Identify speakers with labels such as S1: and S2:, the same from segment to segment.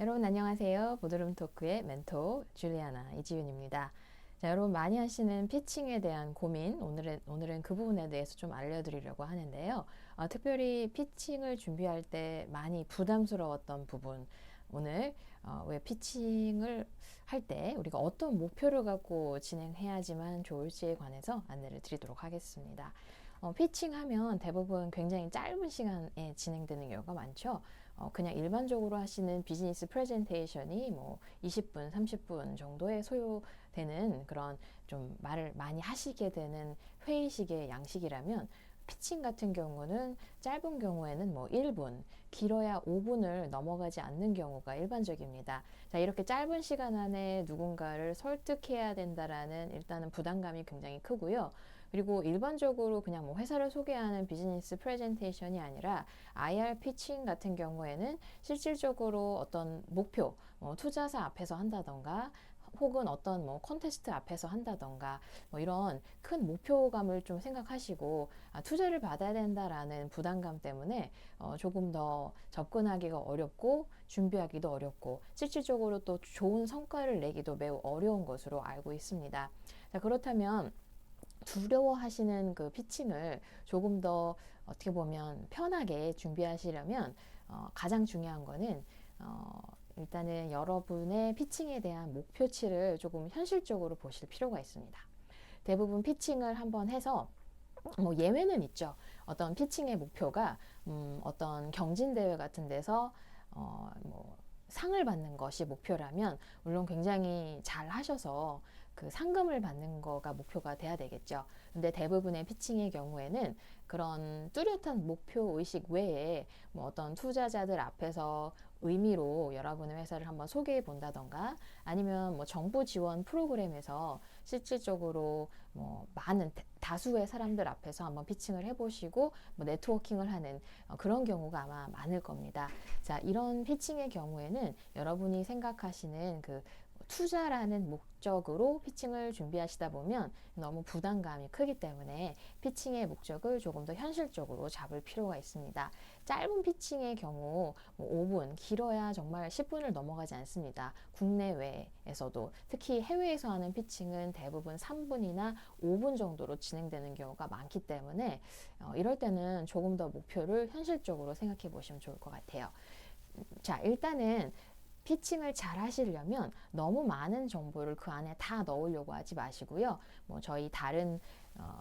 S1: 여러분 안녕하세요. 보드룸 토크의 멘토 줄리아나 이지윤입니다. 자, 여러분 많이 하시는 피칭에 대한 고민 오늘은 오늘은 그 부분에 대해서 좀 알려드리려고 하는데요. 어, 특별히 피칭을 준비할 때 많이 부담스러웠던 부분 오늘 어, 왜 피칭을 할 때 우리가 어떤 목표를 갖고 진행해야지만 좋을지에 관해서 안내를 드리도록 하겠습니다. 어, 피칭하면 대부분 굉장히 짧은 시간에 진행되는 경우가 많죠. 어, 그냥 일반적으로 하시는 비즈니스 프레젠테이션이 뭐 20분, 30분 정도에 소요되는 그런 좀 말을 많이 하시게 되는 회의식의 양식이라면 피칭 같은 경우는 짧은 경우에는 뭐 1분, 길어야 5분을 넘어가지 않는 경우가 일반적입니다. 자, 이렇게 짧은 시간 안에 누군가를 설득해야 된다라는 일단은 부담감이 굉장히 크고요. 그리고 일반적으로 그냥 뭐 회사를 소개하는 비즈니스 프레젠테이션이 아니라 IR 피칭 같은 경우에는 실질적으로 어떤 목표, 뭐 투자사 앞에서 한다던가 혹은 어떤 뭐 콘테스트 앞에서 한다던가 뭐 이런 큰 목표감을 좀 생각하시고 아, 투자를 받아야 된다라는 부담감 때문에 어, 조금 더 접근하기가 어렵고 준비하기도 어렵고 실질적으로 또 좋은 성과를 내기도 매우 어려운 것으로 알고 있습니다. 자, 그렇다면 두려워하시는 그 피칭을 조금 더 어떻게 보면 편하게 준비하시려면 어, 가장 중요한 거는 어, 일단은 여러분의 피칭에 대한 목표치를 조금 현실적으로 보실 필요가 있습니다. 대부분 피칭을 한번 해서 뭐 예외는 있죠. 어떤 피칭의 목표가 음, 어떤 경진 대회 같은 데서 어, 뭐 상을 받는 것이 목표라면 물론 굉장히 잘 하셔서 그 상금을 받는 거가 목표가 돼야 되겠죠. 근데 대부분의 피칭의 경우에는 그런 뚜렷한 목표 의식 외에 뭐 어떤 투자자들 앞에서 의미로 여러분의 회사를 한번 소개해 본다던가 아니면 뭐 정부 지원 프로그램에서 실질적으로 뭐 많은 다수의 사람들 앞에서 한번 피칭을 해보시고 뭐 네트워킹을 하는 어, 그런 경우가 아마 많을 겁니다. 자, 이런 피칭의 경우에는 여러분이 생각하시는 그 투자라는 목적으로 피칭을 준비하시다 보면 너무 부담감이 크기 때문에 피칭의 목적을 조금 더 현실적으로 잡을 필요가 있습니다. 짧은 피칭의 경우 뭐 5분, 길어야 정말 10분을 넘어가지 않습니다. 국내외에서도 특히 해외에서 하는 피칭은 대부분 3분이나 5분 정도로 진행되는 경우가 많기 때문에 어, 이럴 때는 조금 더 목표를 현실적으로 생각해 보시면 좋을 것 같아요. 자, 일단은 피칭을 잘 하시려면 너무 많은 정보를 그 안에 다 넣으려고 하지 마시고요. 뭐 저희 다른 어,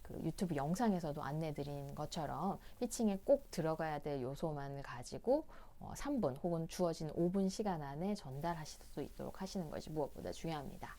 S1: 그 유튜브 영상에서도 안내 드린 것처럼 피칭에 꼭 들어가야 될 요소만 가지고 어, 3분 혹은 주어진 5분 시간 안에 전달하실 수 있도록 하시는 것이 무엇보다 중요합니다.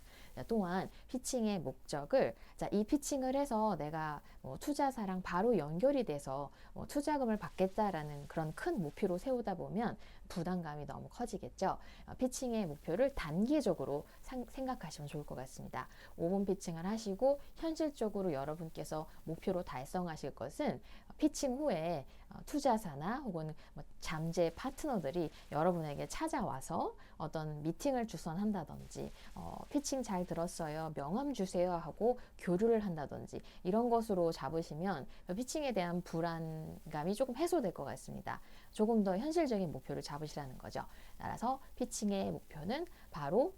S1: 또한 피칭의 목적을 자, 이 피칭을 해서 내가 뭐 투자사랑 바로 연결이 돼서 뭐 투자금을 받겠다라는 그런 큰 목표로 세우다 보면 부담감이 너무 커지겠죠. 어, 피칭의 목표를 단기적으로 상, 생각하시면 좋을 것 같습니다. 5분 피칭을 하시고 현실적으로 여러분께서 목표로 달성하실 것은 피칭 후에 어, 투자사나 혹은 뭐 잠재 파트너들이 여러분에게 찾아와서 어떤 미팅을 주선한다든지 어, 피칭 잘 들었어요 명함 주세요 하고 교류를 한다든지 이런 것으로 잡으시면 피칭에 대한 불안감이 조금 해소될 것 같습니다. 조금 더 현실적인 목표를 잡으시라는 거죠. 따라서 피칭의 목표는 바로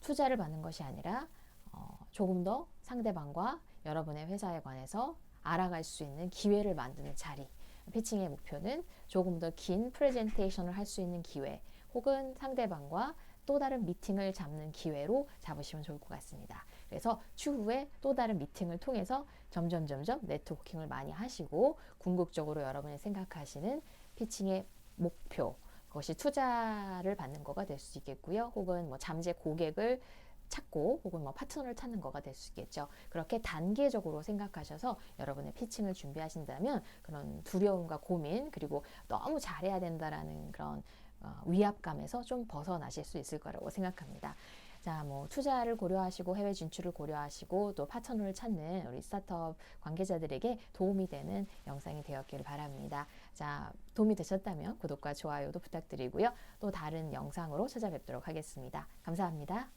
S1: 투자를 받는 것이 아니라 어, 조금 더 상대방과 여러분의 회사에 관해서 알아갈 수 있는 기회를 만드는 자리. 피칭의 목표는 조금 더 긴 프레젠테이션을 할 수 있는 기회 혹은 상대방과 또 다른 미팅을 잡는 기회로 잡으시면 좋을 것 같습니다. 그래서 추후에 또 다른 미팅을 통해서 점점 점점 네트워킹을 많이 하시고 궁극적으로 여러분이 생각하시는 피칭의 목표 그것이 투자를 받는 거가 될 수 있겠고요. 혹은 뭐 잠재 고객을 찾고 혹은 뭐 파트너를 찾는 거가 될 수 있겠죠. 그렇게 단계적으로 생각하셔서 여러분의 피칭을 준비하신다면 그런 두려움과 고민 그리고 너무 잘해야 된다라는 그런 어, 위압감에서 좀 벗어나실 수 있을 거라고 생각합니다. 자, 뭐 투자를 고려하시고 해외 진출을 고려하시고 또 파트너를 찾는 우리 스타트업 관계자들에게 도움이 되는 영상이 되었기를 바랍니다. 자, 도움이 되셨다면 구독과 좋아요도 부탁드리고요. 또 다른 영상으로 찾아뵙도록 하겠습니다. 감사합니다.